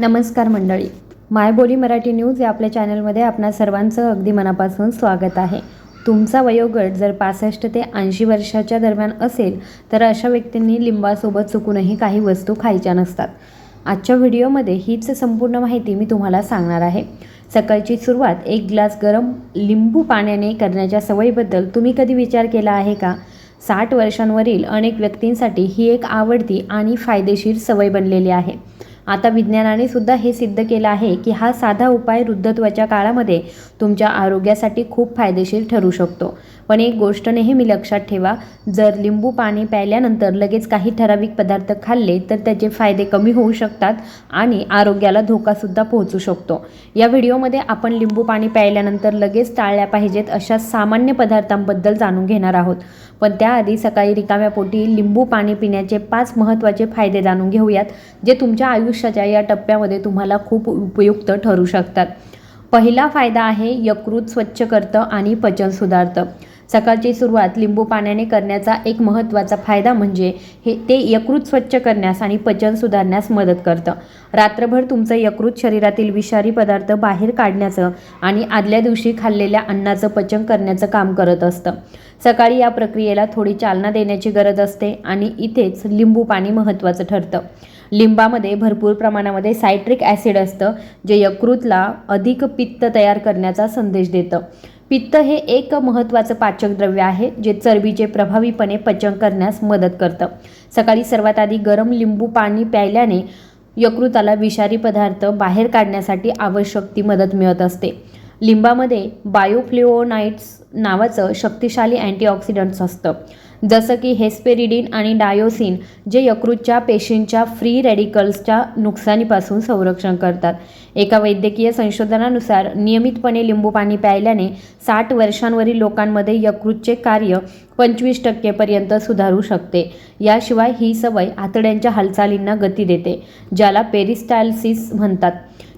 नमस्कार मंडळी. मायबोली मराठी न्यूज या आपल्या चॅनलमध्ये आपणा सर्वांचं अगदी मनापासून स्वागत आहे. तुमचा वयोगट जर पासष्ट ते ऐंशी वर्षाच्या दरम्यान असेल तर अशा व्यक्तींनी लिंबासोबत चुकूनही काही वस्तू खायच्या नसतात. आजच्या व्हिडिओमध्ये हीच संपूर्ण माहिती मी तुम्हाला सांगणार आहे. सकाळची सुरुवात एक ग्लास गरम लिंबू पाण्याने करण्याच्या सवयीबद्दल तुम्ही कधी विचार केला आहे का? साठ वर्षांवरील अनेक व्यक्तींसाठी ही एक आवडती आणि फायदेशीर सवय बनलेली आहे. आता विज्ञानाने सुद्धा हे सिद्ध केलं आहे की हा साधा उपाय वृद्धत्वाच्या काळामध्ये तुमच्या आरोग्यासाठी खूप फायदेशीर ठरू शकतो. पण एक गोष्ट नेहमी लक्षात ठेवा जर लिंबू पाणी प्यायल्यानंतर लगेच काही ठराविक पदार्थ खाल्ले तर त्याचे फायदे कमी होऊ शकतात आणि आरोग्याला धोकासुद्धा पोहोचू शकतो. या व्हिडिओमध्ये आपण लिंबू पाणी प्यायल्यानंतर लगेच टाळल्या पाहिजेत अशा सामान्य पदार्थांबद्दल जाणून घेणार आहोत. पण त्याआधी सकाळी रिकाम्या पोटी लिंबू पाणी पिण्याचे पाच महत्त्वाचे फायदे जाणून घेऊयात जे तुमच्या आयुष्याच्या या टप्प्यामध्ये तुम्हाला खूप उपयुक्त ठरू शकतात. पहिला फायदा आहे यकृत स्वच्छ करतं आणि पचन सुधारतं. सकाळची सुरुवात लिंबू पाण्याने करण्याचा एक महत्त्वाचा फायदा म्हणजे हे ते यकृत स्वच्छ करण्यास आणि पचन सुधारण्यास मदत करतं. रात्रभर तुमचं यकृत शरीरातील विषारी पदार्थ बाहेर काढण्याचं आणि आदल्या दिवशी खाल्लेल्या अन्नाचं पचन करण्याचं काम करत असतं. सकाळी या प्रक्रियेला थोडी चालना देण्याची गरज असते आणि इथेच लिंबू पाणी महत्त्वाचं ठरतं. लिंबामध्ये भरपूर प्रमाणामध्ये सायट्रिक ॲसिड असतं जे यकृतला अधिक पित्त तयार करण्याचा संदेश देतं. पित्त हे एक महत्त्वाचं पाचक द्रव्य आहे जे चरबीचे प्रभावीपणे पचन करण्यास मदत करतं. सकाळी सर्वात आधी गरम लिंबू पाणी प्यायल्याने यकृताला विषारी पदार्थ बाहेर काढण्यासाठी आवश्यक ती मदत मिळत असते. लिंबामध्ये बायोफ्लिओनाइट्स नावाचं शक्तिशाली अँटीऑक्सिडंट्स असतं. जसं की हेस्पेरिडिन आणि डायोसिन जे यकृतच्या पेशींच्या फ्री रेडिकल्सच्या नुकसानीपासून संरक्षण करतात. एका वैद्यकीय संशोधनानुसार नियमितपणे लिंबू पाणी प्यायल्याने साठ वर्षांवरील लोकांमध्ये यकृतचे कार्य पंचवीस टक्केपर्यंत सुधारू शकते. याशिवाय ही सवय आतड्यांच्या हालचालींना गती देते ज्याला पेरिस्टायल्सिस म्हणतात.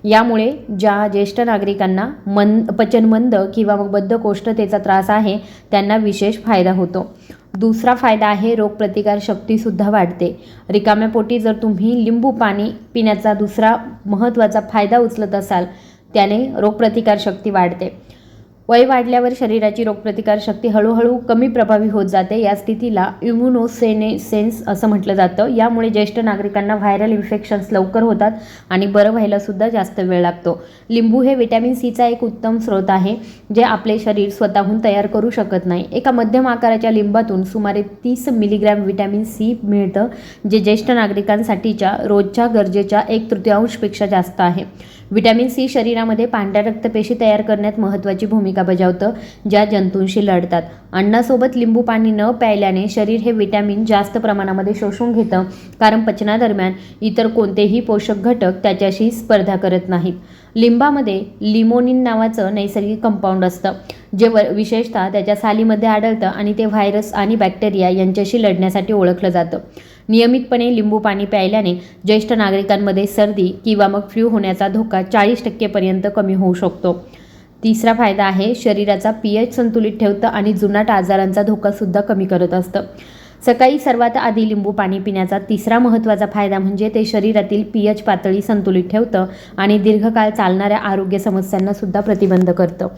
यामुळे ज्या ज्येष्ठ नागरिकांना मन पचनमंद किंवा मग बद्धकोष्ठतेचा त्रास आहे त्यांना विशेष फायदा होतो. दुसरा फायदा आहे रोगप्रतिकार शक्तीसुद्धा वाढते. रिकाम्या पोटी जर तुम्ही लिंबू पाणी पिण्याचा दुसरा महत्त्वाचा फायदा उचलत असाल त्याने रोगप्रतिकार शक्ती वाढते. वय वाढल्यावर शरीराची रोगप्रतिकार शक्ती हळूहळू कमी प्रभावी होत जाते. या स्थितीला इम्युनोसेनेसेन्स असं म्हटलं जातं. यामुळे ज्येष्ठ नागरिकांना व्हायरल इन्फेक्शन्स लवकर होतात आणि बरं व्हायला सुद्धा जास्त वेळ लागतो. लिंबू हे व्हिटॅमिन सीचा एक उत्तम स्रोत आहे जे आपले शरीर स्वतःहून तयार करू शकत नाही. एका मध्यम आकाराच्या लिंबातून सुमारे तीस मिलीग्रॅम विटॅमिन सी मिळतं जे ज्येष्ठ नागरिकांसाठीच्या रोजच्या गरजेच्या एक तृतीयांशपेक्षा जास्त आहे. व्हिटॅमिन सी शरीरामध्ये पांढऱ्या रक्तपेशी तयार करण्यात महत्त्वाची भूमिका बजावतं ज्या जंतूंशी लढतात. अन्नासोबत लिंबू पाणी न प्यायल्याने शरीर हे विटॅमिन जास्त प्रमाणामध्ये शोषून घेतं कारण पचनादरम्यान इतर कोणतेही पोषक घटक त्याच्याशी स्पर्धा करत नाहीत. लिंबामध्ये लिमोनिन नावाचं नैसर्गिक कंपाऊंड असतं जे व विशेषतः त्याच्या सालीमध्ये आढळतं आणि ते व्हायरस आणि बॅक्टेरिया यांच्याशी लढण्यासाठी ओळखलं जातं. नियमितपणे लिंबू पाणी प्यायल्याने ज्येष्ठ नागरिकांमध्ये सर्दी किंवा मग फ्ल्यू होण्याचा धोका चाळीस टक्केपर्यंत कमी होऊ शकतो. तिसरा फायदा आहे शरीराचा पी एच संतुलित ठेवतं आणि जुनाट आजारांचा धोकासुद्धा कमी करत असतं. सकाळी सर्वात आधी लिंबू पाणी पिण्याचा तिसरा महत्त्वाचा फायदा म्हणजे ते शरीरातील पी एच पातळी संतुलित ठेवतं आणि दीर्घकाळ चालणाऱ्या आरोग्य समस्यांना सुद्धा प्रतिबंध करतं.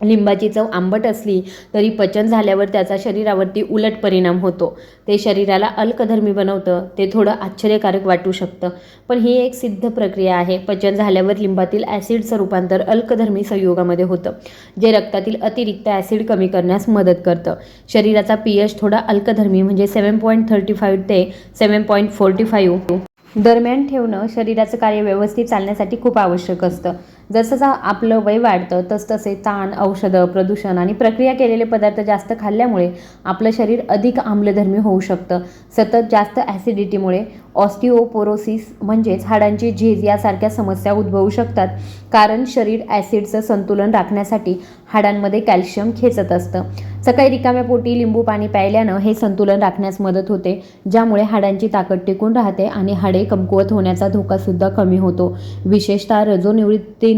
लिंबाची चव आंबट असली तरी पचन झाल्यावर त्याचा शरीरावरती उलट परिणाम होतो. ते शरीराला अल्कधर्मी बनवतं ते थोडं आश्चर्यकारक वाटू शकतं. पण ही एक सिद्ध प्रक्रिया आहे. पचन झाल्यावर लिंबातील ॲसिडचं रूपांतर अल्कधर्मी संयोगामध्ये होतं जे रक्तातील अतिरिक्त ॲसिड कमी करण्यास मदत करतं. शरीराचा पी एच थोडा अल्कधर्मी म्हणजे सेवन पॉईंट थर्टी फाईव्ह ते सेवन पॉईंट फोर्टी फाईव्ह दरम्यान ठेवणं शरीराचं कार्य व्यवस्थित चालण्यासाठी खूप आवश्यक असतं. जसं आपलं वय वाढतं तसतसे ताण औषधं प्रदूषण आणि प्रक्रिया केलेले पदार्थ जास्त खाल्ल्यामुळे आपलं शरीर अधिक आम्लधर्मी होऊ शकतं. सतत जास्त ॲसिडिटीमुळे ऑस्टिओपोरोसिस म्हणजेच हाडांची झीज यासारख्या समस्या उद्भवू शकतात. कारण शरीर ॲसिडचं संतुलन राखण्यासाठी हाडांमध्ये कॅल्शियम खेचत असतं. सकाळी रिकाम्या पोटी लिंबू पाणी प्यायल्यानं हे संतुलन राखण्यास मदत होते ज्यामुळे हाडांची ताकद टिकून राहते आणि हाडे कमकुवत होण्याचा धोकासुद्धा कमी होतो. विशेषतः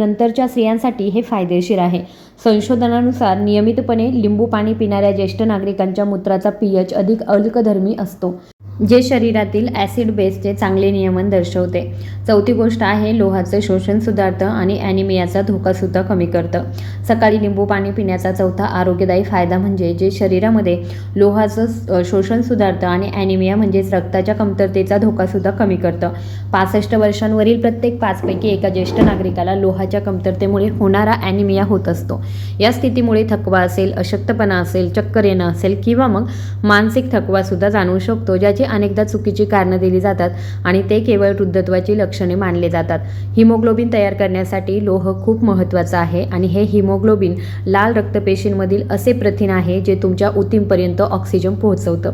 नंतरच्या स्त्रियांसाठी हे फायदेशीर आहे. संशोधनानुसार नियमितपणे लिंबू पाणी पिणाऱ्या ज्येष्ठ नागरिकांच्या मूत्राचा पीएच अधिक अल्कधर्मी असतो. जे शरीरातील ॲसिड बेसचे चांगले नियमन दर्शवते. चौथी गोष्ट आहे लोहाचं शोषण सुधारतं आणि ॲनिमियाचा धोकासुद्धा कमी करतं. सकाळी लिंबू पाणी पिण्याचा चौथा आरोग्यदायी फायदा म्हणजे जे शरीरामध्ये लोहाचं शोषण सुधारतं आणि ॲनिमिया म्हणजेच रक्ताच्या कमतरतेचा धोकासुद्धा कमी करतं. पासष्ट वर्षांवरील प्रत्येक पाचपैकी एका ज्येष्ठ नागरिकाला लोहाच्या कमतरतेमुळे होणारा ॲनिमिया होत असतो. या स्थितीमुळे थकवा असेल अशक्तपणा असेल चक्कर येणं असेल किंवा मग मानसिक थकवासुद्धा जाणवू शकतो ज्याची अनेकदा चुकीची कारणं दिली जातात आणि ते केवळ वृद्धत्वाची लक्षणे मानले जातात. हिमोग्लोबिन तयार करण्यासाठी लोह खूप महत्त्वाचं आहे आणि हे हिमोग्लोबिन लाल रक्तपेशींमधील असे प्रथिन आहे जे तुमच्या उतींपर्यंत ऑक्सिजन पोहोचवतं.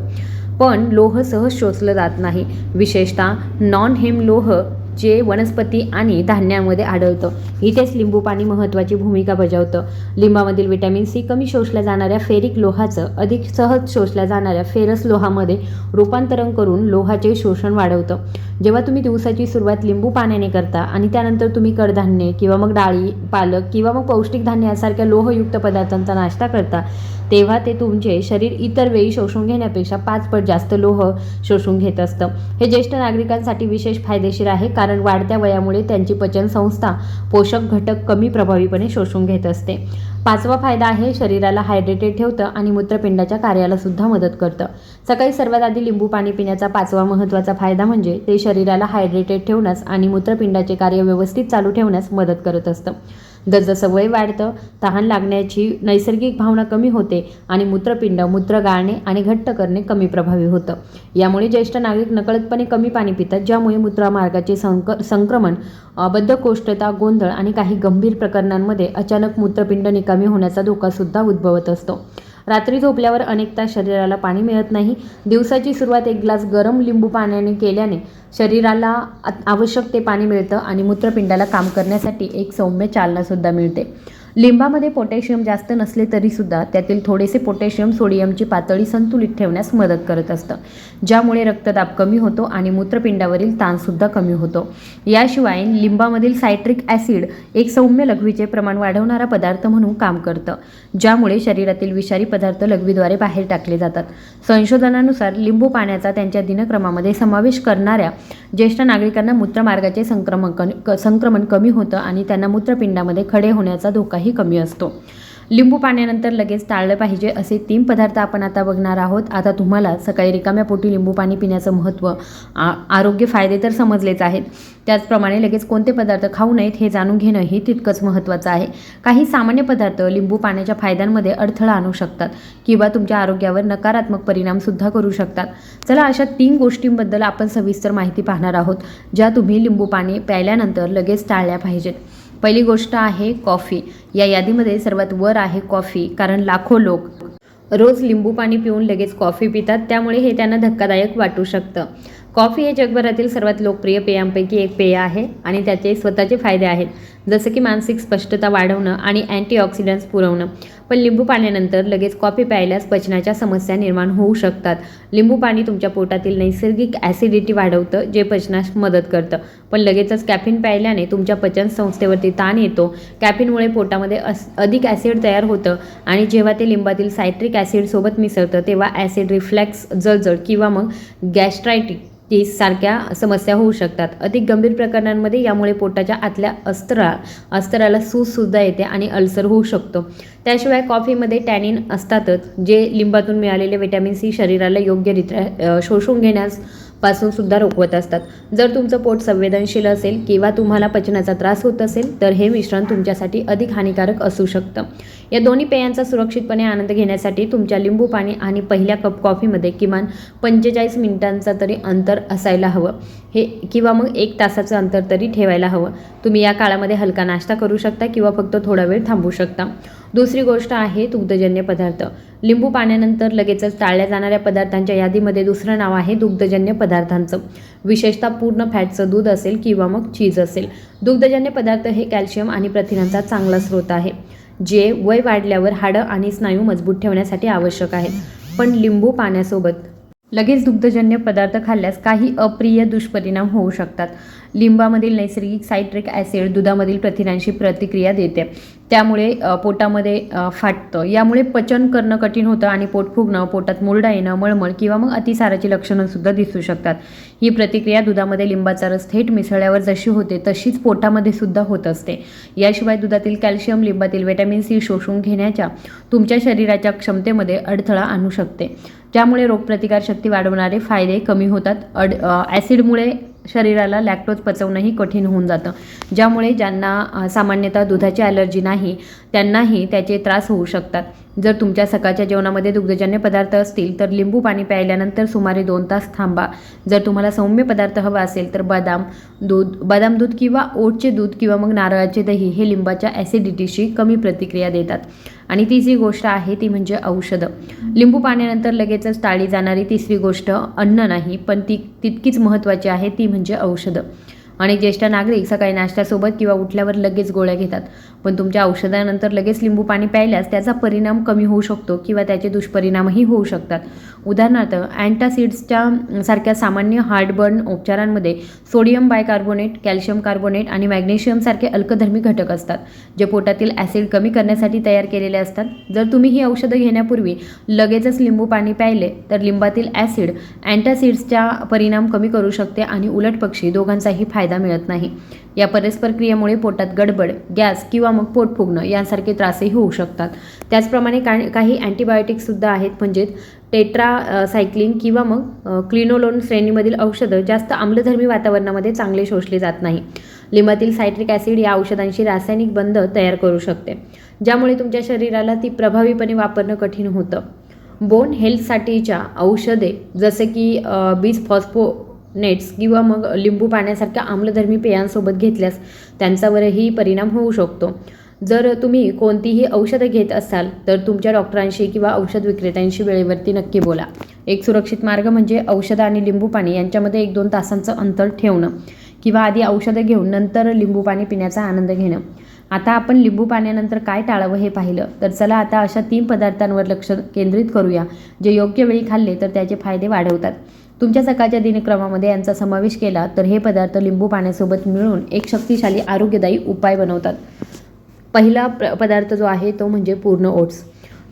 पण लोह सहज शोषलं जात नाही. विशेषतः नॉन हेम लोह जे वनस्पती आणि धान्यामध्ये आढळतं. इथेच लिंबू पाणी महत्त्वाची भूमिका बजावतं. लिंबामधील विटॅमिन सी कमी शोषल्या जाणाऱ्या फेरिक लोहाचं अधिक सहज शोषल्या जाणाऱ्या फेरस लोहामध्ये रूपांतरण करून लोहाचे शोषण वाढवतं. जेव्हा तुम्ही दिवसाची सुरुवात लिंबू पाण्याने करता आणि त्यानंतर तुम्ही कडधान्ये किंवा मग डाळी पालक किंवा मग पौष्टिक धान्य यासारख्या लोहयुक्त पदार्थांचा नाश्ता करता तेव्हा ते तुमचे शरीर इतर वेळी शोषून घेण्यापेक्षा पाच पट जास्त लोह शोषून घेत असतं. हे ज्येष्ठ नागरिकांसाठी विशेष फायदेशीर आहे कारण कारण वाढत्या वयामुळे त्यांची पचनसंस्था पोषक घटक कमी प्रभावीपणे शोषून घेत असते. पाचवा फायदा आहे शरीराला हायड्रेटेड ठेवतं आणि मूत्रपिंडाच्या कार्याला सुद्धा मदत करतं. सकाळी सर्वात आधी लिंबू पाणी पिण्याचा पाचवा महत्त्वाचा फायदा म्हणजे ते शरीराला हायड्रेटेड ठेवण्यास आणि मूत्रपिंडाचे कार्य व्यवस्थित चालू ठेवण्यास मदत करत असतं. जसजसं वय वाढतं तहान लागण्याची नैसर्गिक भावना कमी होते आणि मूत्रपिंड मूत्र गाळणे आणि घट्ट करणे कमी प्रभावी होतं. यामुळे ज्येष्ठ नागरिक नकळतपणे कमी पाणी पितात ज्यामुळे मूत्रमार्गाचे संक संक्रमण अबद्धकोष्ठता बद्धकोष्ठता गोंधळ आणि काही गंभीर प्रकरणांमध्ये अचानक मूत्रपिंड निकामी होण्याचा धोकासुद्धा उद्भवत असतो. रात्री झोपल्यावर अनेक तास शरीराला पाणी मिळत नाही. दिवसाची सुरुवात एक ग्लास गरम लिंबू पाण्याने केल्याने शरीराला आवश्यक ते पाणी मिळतं आणि मूत्रपिंडाला काम करण्यासाठी एक सौम्य चालनासुद्धा मिळते. लिंबामध्ये पोटॅशियम जास्त नसले तरीसुद्धा त्यातील थोडेसे पोटॅशियम सोडियमची पातळी संतुलित ठेवण्यास मदत करत असतं. ज्यामुळे रक्तदाब कमी होतो आणि मूत्रपिंडावरील ताणसुद्धा कमी होतो. याशिवाय लिंबामधील सायट्रिक ॲसिड एक सौम्य लघवीचे प्रमाण वाढवणारा पदार्थ म्हणून काम करतं. ज्यामुळे शरीरातील विषारी पदार्थ लघवीद्वारे बाहेर टाकले जातात. संशोधनानुसार लिंबू पाण्याचा त्यांच्या दिनक्रमामध्ये समावेश करणाऱ्या ज्येष्ठ नागरिकांना मूत्रमार्गाचे संक्रमण क- संक्रमण कमी होतं आणि त्यांना मूत्रपिंडामध्ये खडे होण्याचा धोकाही कमी असतो. लिंबू पाण्यानंतर लगेच टाळलं पाहिजे असे तीन पदार्थ आपण आता बघणार आहोत. आता तुम्हाला सकाळी रिकाम्या पोटी लिंबू पाणी पिण्याचं महत्त्व आ आरोग्य फायदे तर समजलेच आहेत. त्याचप्रमाणे लगेच कोणते पदार्थ खाऊ नयेत हे जाणून घेणंही तितकंच महत्त्वाचं आहे. काही सामान्य पदार्थ लिंबू पाण्याच्या फायद्यांमध्ये अडथळा आणू शकतात किंवा तुमच्या आरोग्यावर नकारात्मक परिणामसुद्धा करू शकतात. चला अशा तीन गोष्टींबद्दल आपण सविस्तर माहिती पाहणार आहोत ज्या तुम्ही लिंबू पाणी प्यायल्यानंतर लगेच टाळल्या पाहिजेत. पहिली गोष्ट आहे कॉफी. या यादीमध्ये सर्वात वर आहे कॉफी कारण लाखो लोक रोज लिंबू पाणी पिऊन लगेच कॉफी पितात त्यामुळे हे त्यांना धक्कादायक वाटू शकतं. कॉफी हे जगभरातील सर्वात लोकप्रिय पेयांपैकी एक पेय आहे आणि त्याचे स्वतःचे फायदे आहेत. जसं की मानसिक स्पष्टता वाढवणं आणि अँटीऑक्सिडंट्स पुरवणं. पण लिंबू पाण्यानंतर लगेच कॉफी प्यायल्यास पचनाच्या समस्या निर्माण होऊ शकतात. लिंबू पाणी तुमच्या पोटातील नैसर्गिक ॲसिडिटी वाढवतं जे पचनास मदत करतं. पण लगेचच कॅफिन प्यायल्याने तुमच्या पचन संस्थेवरती ताण येतो. कॅफिनमुळे पोटामध्ये अस अधिक ॲसिड तयार होतं आणि जेव्हा ते लिंबातील सायट्रिक ॲसिडसोबत मिसळतं तेव्हा ॲसिड रिफ्लॅक्स जळजळ किंवा मग गॅस्ट्रायटिक सारख्या समस्या होऊ शकतात. अधिक गंभीर प्रकरणांमध्ये यामुळे पोटाच्या आतल्या अस्त्रा अस्तराला सूजसुद्धा येते आणि अल्सर होऊ शकतो. त्याशिवाय कॉफीमध्ये टॅनिन असतातच जे लिंबातून मिळालेले व्हिटॅमिन सी शरीराला योग्यरित्या शोषून घेण्यास पासून सुद्धा रोखवत असतात. जर तुमचं पोट संवेदनशील असेल किंवा तुम्हाला पचनाचा त्रास होत असेल तर हे मिश्रण तुमच्यासाठी अधिक हानिकारक असू शकतं. या दोन्ही पेयांचा सुरक्षितपणे आनंद घेण्यासाठी तुमच्या लिंबू पाणी आणि पहिल्या कप कॉफीमध्ये किमान पंचेचाळीस मिनिटांचा तरी अंतर असायला हवं. हे किंवा मग एक तासाचं अंतर तरी ठेवायला हवं. तुम्ही या काळामध्ये हलका नाश्ता करू शकता किंवा फक्त थोडा वेळ थांबू शकता. दुसरी गोष्ट आहे दुग्धजन्य पदार्थ. लिंबू पाण्यानंतर लगेचच टाळल्या जाणाऱ्या पदार्थांच्या यादीमध्ये दुसरं नाव आहे दुग्धजन्य पदार्थांचं. विशेषतः पूर्ण फॅटचं दूध असेल किंवा मग चीज असेल. दुग्धजन्य पदार्थ हे कॅल्शियम आणि प्रथिनांचा चांगला स्रोत आहे. जे वय वाढल्यावर हाडं आणि स्नायू मजबूत ठेवण्यासाठी आवश्यक आहेत पण लिंबू पाण्यासोबत. लगेच दुग्धजन्य पदार्थ खाल्ल्यास काही अप्रिय दुष्परिणाम होऊ शकतात. लिंबामधील नैसर्गिक सायट्रिक ॲसिड दुधामधील प्रथिनांशी प्रतिक्रिया देते. त्यामुळे पोटामध्ये फाटतं. यामुळे पचन करणं कठीण होतं आणि पोट फुगणं पोटात मुरडा येणं मळमळ किंवा मग अतिसाराची लक्षणंसुद्धा दिसू शकतात. ही प्रतिक्रिया दुधामध्ये लिंबाचा रस थेट मिसळल्यावर जशी होते तशीच पोटामध्ये सुद्धा होत असते. याशिवाय दुधातील कॅल्शियम लिंबातील व्हिटॅमिन सी शोषून घेण्याच्या तुमच्या शरीराच्या क्षमतेमध्ये अडथळा आणू शकते. त्यामुळे रोगप्रतिकारशक्ती वाढवणारे फायदे कमी होतात. अड ॲसिडमुळे शरीराला लॅक्टोज पचवणंही कठीण होऊन जातं. ज्यामुळे ज्यांना सामान्यतः दुधाची ॲलर्जी नाही त्यांनाही त्याचे त्रास होऊ शकतात. जर तुमच्या सकाळच्या जेवणामध्ये दुग्धजन्य पदार्थ असतील तर लिंबू पाणी प्यायल्यानंतर सुमारे दोन तास थांबा. जर तुम्हाला सौम्य पदार्थ हवा असेल तर बदाम दूध बदाम दूध किंवा ओटचे दूध किंवा मग नारळाचे दही हे लिंबाच्या ॲसिडिटीशी कमी प्रतिक्रिया देतात. आणि तिसरी गोष्ट आहे ती म्हणजे औषधं. लिंबू पाण्यानंतर लगेचच टाळली जाणारी तिसरी गोष्ट अन्न नाही पण ती तितकीच महत्त्वाची आहे ती म्हणजे औषधं. अनेक ज्येष्ठ नागरिक सकाळी नाश्त्यासोबत किंवा उठल्यावर लगेच गोळ्या घेतात. पण तुमच्या औषधानंतर लगेच लिंबू पाणी प्यायल्यास त्याचा परिणाम कमी होऊ शकतो किंवा त्याचे दुष्परिणामही होऊ शकतात. उदाहरणार्थ अँटासिड्सच्या सारख्या सामान्य हार्टबर्न उपचारांमध्ये सोडियम बायकार्बोनेट कॅल्शियम कार्बोनेट आणि मॅग्नेशियमसारखे अल्कधर्मी घटक असतात जे पोटातील ॲसिड कमी करण्यासाठी तयार केलेले असतात. जर तुम्ही ही औषधं घेण्यापूर्वी लगेचच लिंबू पाणी प्यायले तर लिंबातील ॲसिड अँटासिड्सचा परिणाम कमी करू शकते आणि उलट पक्षी दोघांचाही फायदा मिळत नाही. या परस्पर क्रियेमुळे पोटात गडबड गॅस किंवा मग पोट फुगणं यांसारखे त्रासही होऊ शकतात. त्याचप्रमाणे का काही अँटीबायोटिक्ससुद्धा आहेत म्हणजेच टेट्रा सायक्लिन किंवा मग क्लिनोलोन श्रेणीमधील औषधं जास्त आम्लधर्मी वातावरणामध्ये चांगले शोषले जात नाही. लिंबातील सायट्रिक ॲसिड या औषधांशी रासायनिक बंध तयार करू शकते ज्यामुळे तुमच्या शरीराला ती प्रभावीपणे वापरणं कठीण होतं. बोन हेल्थसाठीच्या औषधे जसे की बीज फॉस्फो नेट्स किंवा मग लिंबू पाण्यासारख्या आम्लधर्मी पेयांसोबत घेतल्यास त्यांच्यावरही परिणाम होऊ शकतो. जर तुम्ही कोणतीही औषधं घेत असाल तर तुमच्या डॉक्टरांशी किंवा औषध विक्रेत्यांशी वेळेवरती नक्की बोला. एक सुरक्षित मार्ग म्हणजे औषधं आणि लिंबू पाणी यांच्यामध्ये एक दोन तासांचं अंतर ठेवणं किंवा आधी औषधं घेऊन नंतर लिंबू पाणी पिण्याचा आनंद घेणं. आता आपण लिंबू पाण्यानंतर काय टाळावं हे पाहिलं तर चला आता अशा तीन पदार्थांवर लक्ष केंद्रित करूया जे योग्य वेळी खाल्ले तर त्याचे फायदे वाढवतात. तुमच्या सकाळच्या दिनक्रमामध्ये यांचा समावेश केला तर हे पदार्थ लिंबू पाण्यासोबत मिळून एक शक्तिशाली आरोग्यदायी उपाय बनवतात. पहिला प्र पदार्थ जो आहे तो म्हणजे पूर्ण ओट्स.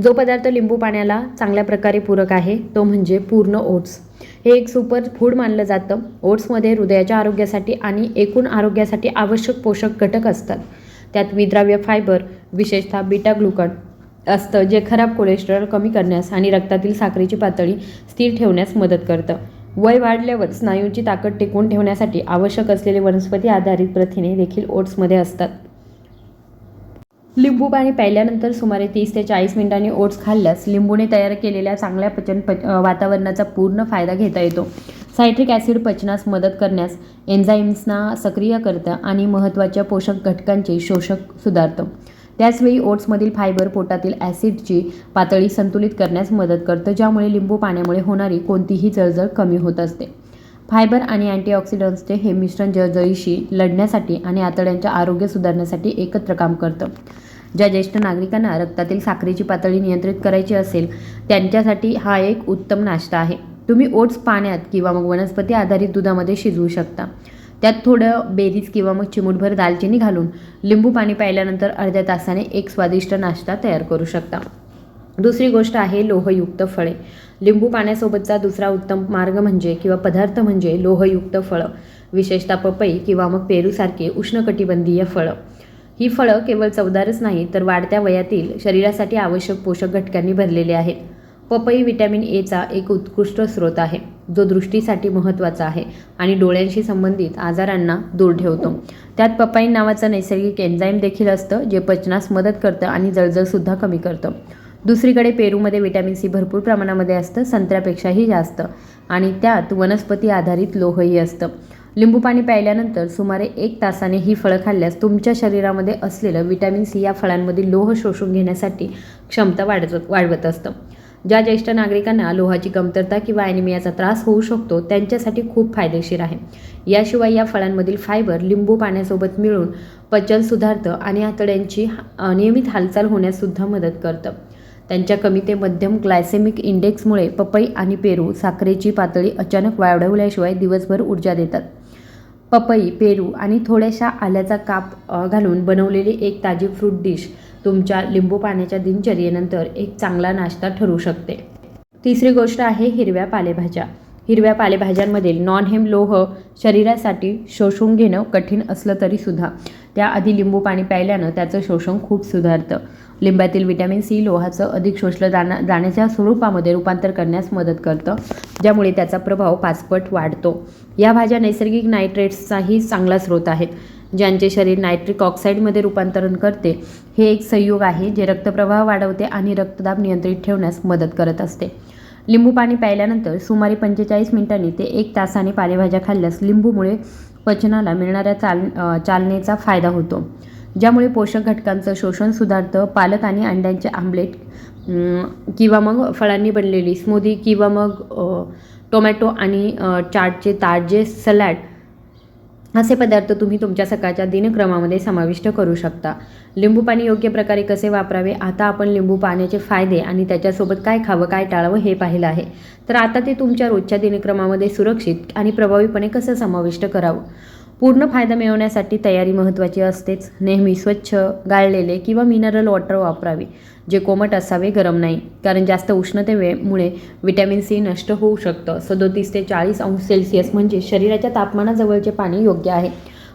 जो पदार्थ लिंबू पाण्याला चांगल्या प्रकारे पूरक आहे तो म्हणजे पूर्ण ओट्स. हे एक सुपर फूड मानलं जातं. ओट्समध्ये हृदयाच्या आरोग्यासाठी आणि एकूण आरोग्यासाठी आवश्यक पोषक घटक असतात. त्यात विद्राव्य फायबर विशेषतः बीटा ग्लुकन असतं जे खराब कोलेस्ट्रॉल कमी करण्यास आणि रक्तातील साखरेची पातळी स्थिर ठेवण्यास मदत करतं. वय वाढल्यावर स्नायूंची ताकद टिकवून ठेवण्यासाठी आवश्यक असलेले वनस्पती आधारित प्रथिने देखील ओट्समध्ये असतात. लिंबू पाणी प्यायल्यानंतर सुमारे तीस ते चाळीस मिनिटांनी ओट्स खाल्ल्यास लिंबूने तयार केलेल्या चांगल्या पचन पच वातावरणाचा पूर्ण फायदा घेता येतो. सायट्रिक ॲसिड पचनास मदत करण्यास एन्झाईम्सना सक्रिय करतं आणि महत्त्वाच्या पोषक घटकांचे शोषक सुधारतं. त्याचवेळी ओट्समधील फायबर पोटातील ॲसिडची पातळी संतुलित करण्यास मदत करतं ज्यामुळे लिंबू पाण्यामुळे होणारी कोणतीही जळजळ कमी होत असते. फायबर आणि अँटीऑक्सिडंट्सचे हे मिश्रण जळजळीशी लढण्यासाठी आणि आतड्यांचे आरोग्य सुधारण्यासाठी एकत्र काम करतं. ज्या ज्येष्ठ नागरिकांना रक्तातील साखरेची पातळी नियंत्रित करायची असेल त्यांच्यासाठी हा एक उत्तम नाश्ता आहे. तुम्ही ओट्स पाण्यात किंवा मग वनस्पती आधारित दुधामध्ये शिजवू शकता. त्यात थोडं बेरीज किंवा मग चिमूटभर दालचिनी घालून लिंबू पाणी प्यायल्यानंतर अर्ध्या तासाने एक स्वादिष्ट नाश्ता तयार करू शकता. दुसरी गोष्ट आहे लोहयुक्त फळे. लिंबू पाण्यासोबतचा दुसरा उत्तम मार्ग म्हणजे किंवा पदार्थ म्हणजे लोहयुक्त फळं विशेषतः पपई किंवा मग पेरूसारखे उष्णकटिबंधीय फळं. ही फळं केवळ चवदारच नाही तर वाढत्या वयातील शरीरासाठी आवश्यक पोषक घटकांनी भरलेले आहेत. पपई व्हिटॅमिन एचा एक उत्कृष्ट स्रोत आहे. जो दृष्टीसाठी महत्त्वाचा आहे. आणि डोळ्यांशी संबंधित आजारांना दूर ठेवतो. त्यात पपाईन नावाचं नैसर्गिक एन्झाईम देखील असतं जे पचनास मदत करतं आणि जळजळसुद्धा कमी करतं. दुसरीकडे पेरूमध्ये विटॅमिन सी भरपूर प्रमाणामध्ये असतं संत्र्यापेक्षाही जास्त. आणि त्यात वनस्पती आधारित लोहही असतं. लिंबू पाणी प्यायल्यानंतर सुमारे एक तासाने ही फळं खाल्ल्यास तुमच्या शरीरामध्ये असलेलं विटॅमिन सी या फळांमधील लोह शोषून घेण्यासाठी क्षमता वाढवत वाढवत असतं. ज्या ज्येष्ठ नागरिकांना लोहाची कमतरता किंवा ॲनिमियाचा त्रास होऊ शकतो त्यांच्यासाठी खूप फायदेशीर आहे. याशिवाय या फळांमधील फायबर लिंबू पाण्यासोबत मिळून पचन सुधारतं आणि आतड्यांची अ, नियमित हालचाल होण्याससुद्धा मदत करतं. त्यांच्या कमी ते मध्यम ग्लायसेमिक इंडेक्समुळे पपई आणि पेरू साखरेची पातळी अचानक वाढवल्याशिवाय दिवसभर ऊर्जा देतात. पपई पेरू आणि थोड्याशा आल्याचा काप घालून बनवलेली एक ताजी फ्रूट डिश तुमच्या लिंबू पाण्याच्या दिनचर्येनंतर एक चांगला नाश्ता ठरू शकते. तिसरी गोष्ट आहे हिरव्या पालेभाज्या. हिरव्या पालेभाज्यांमधील नॉन हेम लोह शरीरासाठी शोषून घेणं कठीण असलं तरीसुद्धा त्याआधी लिंबू पाणी प्यायल्यानं त्याचं शोषण खूप सुधारतं. लिंबातील विटॅमिन सी लोहाचं अधिक शोषलं जाणं जाण्याच्या स्वरूपामध्ये रूपांतर करण्यास मदत करतं ज्यामुळे त्याचा प्रभाव पाचपट वाढतो. या भाज्या नैसर्गिक नायट्रेट्सचाही चांगला स्रोत आहेत. ज्यांचे शरीर नायट्रिक ऑक्साईडमध्ये रूपांतरण करते हे एक संयोग आहे जे रक्तप्रवाह वाढवते आणि रक्तदाब नियंत्रित ठेवण्यास मदत करत असते. लिंबू पाणी प्यायल्यानंतर सुमारे पंचेचाळीस मिनिटांनी ते एक तासाने पालेभाज्या खाल्ल्यास लिंबूमुळे पचनाला मिळणाऱ्या चाल चालनेचा फायदा होतो. ज्यामुळे पोषक घटकांचं शोषण सुधारतं पालक आणि अंड्यांचे आमलेट किंवा मग फळांनी बनलेली स्मूदी किंवा मग टोमॅटो आणि चाटचे ताजे सलॅड असे पदार्थ तुम्ही तुमच्या सकाळच्या दिनक्रमामध्ये समाविष्ट करू शकता. लिंबू पाणी योग्य प्रकारे कसे वापरावे? आता आपण लिंबू पाण्याचे फायदे आणि त्याच्यासोबत काय खावं काय टाळावं हे पाहिलं आहे. तर आता ते तुमच्या रोजच्या दिनक्रमामध्ये सुरक्षित आणि प्रभावीपणे कसं समाविष्ट करावं? पूर्ण फायदा मिळवण्यासाठी तयारी महत्त्वाची असतेच. नेहमी स्वच्छ गाळलेले किंवा मिनरल वॉटर वापरावे जे कोमट असावे गरम नाही. कारण जास्त उष्णतेमुळे विटॅमिन सी नष्ट होऊ शकतं. सदोतीस ते चाळीस अंश सेल्सिअस म्हणजे शरीराच्या तापमानाजवळचे पाणी योग्य आहे.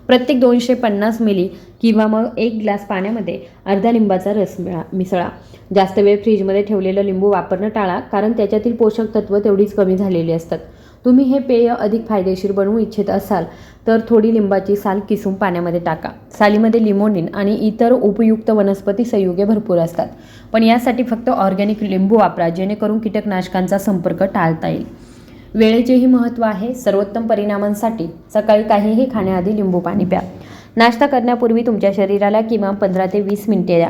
प्रत्येक दोनशे पन्नास मिली किंवा मग एक ग्लास पाण्यामध्ये अर्धा लिंबाचा रस मिळा मिसळा. जास्त वेळ फ्रीजमध्ये ठेवलेलं लिंबू वापरणं टाळा कारण त्याच्यातील पोषक तत्व तेवढीच कमी झालेली असतात. तुम्ही हे पेय अधिक फायदेशीर बनवू इच्छित असाल तर थोडी लिंबाची साल किसून पाण्यामध्ये टाका. सालीमध्ये लिमोनिन आणि इतर उपयुक्त वनस्पती संयुगे भरपूर असतात. पण यासाठी फक्त ऑर्गॅनिक लिंबू वापरा जेणेकरून कीटकनाशकांचा संपर्क टाळता येईल. वेळेचेही महत्त्व आहे. सर्वोत्तम परिणामांसाठी सकाळी काहीही खाण्याआधी लिंबू पाणी प्या. नाश्ता करण्यापूर्वी तुमच्या शरीराला किमान पंधरा ते वीस मिनिटे द्या.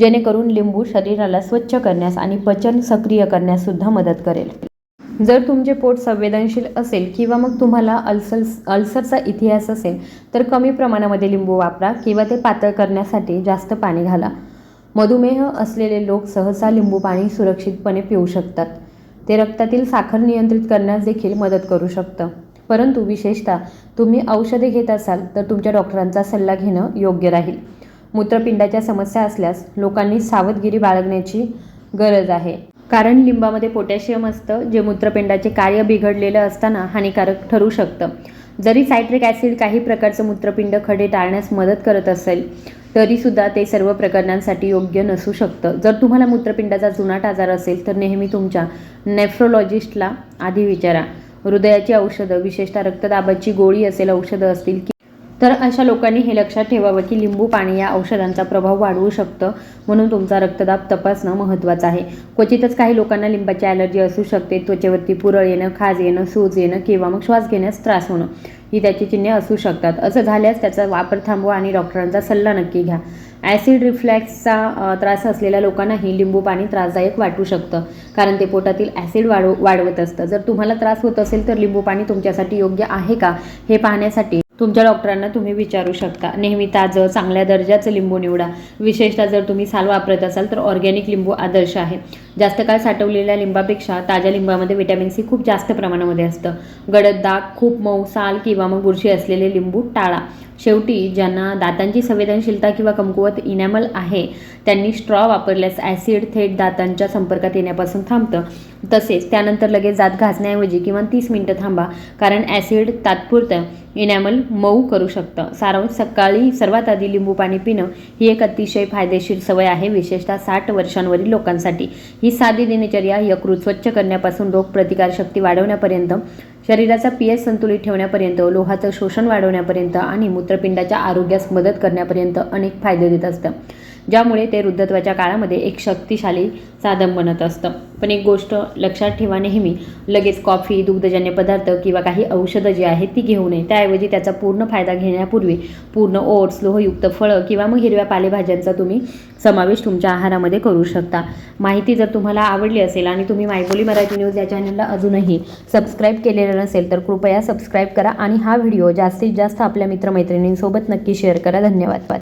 जेणेकरून लिंबू शरीराला स्वच्छ करण्यास आणि पचन सक्रिय करण्यास सुद्धा मदत करेल. जर तुमचे पोट संवेदनशील असेल किंवा मग तुम्हाला अल्सर अल्सरचा इतिहास असेल तर कमी प्रमाणामध्ये लिंबू वापरा किंवा ते पातळ करण्यासाठी जास्त पाणी घाला. मधुमेह असलेले लोक सहसा लिंबू पाणी सुरक्षितपणे पिऊ शकतात. ते रक्तातील साखर नियंत्रित करण्यास देखील मदत करू शकतं. परंतु विशेषतः तुम्ही औषधे घेत असाल तर तुमच्या डॉक्टरांचा सल्ला घेणं योग्य राहील. मूत्रपिंडाच्या समस्या असल्यास लोकांनी सावधगिरी बाळगण्याची गरज आहे. कारण लिंबामध्ये पोटॅशियम असतं जे मूत्रपिंडाचे कार्य बिघडलेलं असताना हानिकारक ठरू शकतं. जरी सायट्रिक ॲसिड काही प्रकारचं मूत्रपिंड खडे टाळण्यास मदत करत असेल तरीसुद्धा ते सर्व प्रकरणांसाठी योग्य नसू शकतं. जर तुम्हाला मूत्रपिंडाचा जुनाट आजार असेल तर नेहमी तुमच्या नेफ्रोलॉजिस्टला आधी विचारा. हृदयाची औषधं विशेषतः रक्तदाबाची गोळी असेल औषधं असतील की तर अशा लोकांनी हे लक्षात ठेवावं की लिंबू पाणी या औषधांचा प्रभाव वाढवू शकतं म्हणून तुमचा रक्तदाब तपासणं महत्त्वाचं आहे. क्वचितच काही लोकांना लिंबाची ॲलर्जी असू शकते त्वचेवरती पुरळ येणं खाज येणं सूज येणं किंवा मग श्वास घेण्यास त्रास होणं ही त्याची चिन्हे असू शकतात. असं झाल्यास त्याचा वापर थांबवा आणि डॉक्टरांचा सल्ला नक्की घ्या. ॲसिड रिफ्लॅक्सचा त्रास असलेल्या लोकांनाही लिंबू पाणी त्रासदायक वाटू शकतं कारण ते पोटातील ॲसिड वाढव वाढवत असतं. जर तुम्हाला त्रास होत असेल तर लिंबू पाणी तुमच्यासाठी योग्य आहे का हे पाहण्यासाठी तुमच्या डॉक्टरांना तुम्ही विचारू शकता. नेहमी ताजं चांगल्या दर्जाचं लिंबू निवडा. विशेषतः जर तुम्ही साल वापरत असाल तर ऑर्गॅनिक लिंबू आदर्श आहे. जास्त काळ साठवलेल्या लिंबापेक्षा ताज्या लिंबामध्ये विटॅमिन सी खूप जास्त प्रमाणामध्ये असतं. गडद दाग खूप मऊ साल किंवा मग बुरशी असलेले लिंबू टाळा. शेवटी ज्यांना दातांची संवेदनशीलता किंवा कमकुवत इनॅमल आहे त्यांनी स्ट्रॉ वापरल्यास ॲसिड थेट दातांच्या संपर्कात येण्यापासून थांबतं. तसेच त्यानंतर लगेच दात घासण्याऐवजी किमान तीस मिनटं थांबा कारण ॲसिड तात्पुरतं इनॅमल मऊ करू शकतं. सारांश सकाळी सर्वात आधी लिंबू पाणी पिणं ही एक अतिशय फायदेशीर सवय आहे विशेषतः साठ वर्षांवरील लोकांसाठी. ही साधी दिनचर्या यकृत स्वच्छ करण्यापासून रोगप्रतिकारशक्ती वाढवण्यापर्यंत शरीराचा पी एच संतुलित ठेवण्यापर्यंत लोहाचं शोषण वाढवण्यापर्यंत आणि मूत्रपिंडाच्या आरोग्यास मदत करण्यापर्यंत अनेक फायदे देत असतं. ज्यामुळे ते वृद्धत्वाच्या काळामध्ये एक शक्तिशाली साधन बनत असतं. पण एक गोष्ट लक्षात ठेवा नेहमी लगेच कॉफी दुग्धजन्य पदार्थ किंवा काही औषधं जी आहेत ती घेऊ नये. त्याऐवजी त्याचा पूर्ण फायदा घेण्यापूर्वी पूर्ण ओट्स लोहयुक्त फळं किंवा मग हिरव्या पालेभाज्यांचा तुम्ही समावेश तुमच्या आहारामध्ये करू शकता. माहिती जर तुम्हाला आवडली असेल आणि तुम्ही मायबोली मराठी न्यूज या चॅनलला अजूनही सबस्क्राईब केलेलं नसेल तर कृपया सबस्क्राईब करा आणि हा व्हिडिओ जास्तीत जास्त आपल्या मित्रमैत्रिणींसोबत नक्की शेअर करा. धन्यवाद.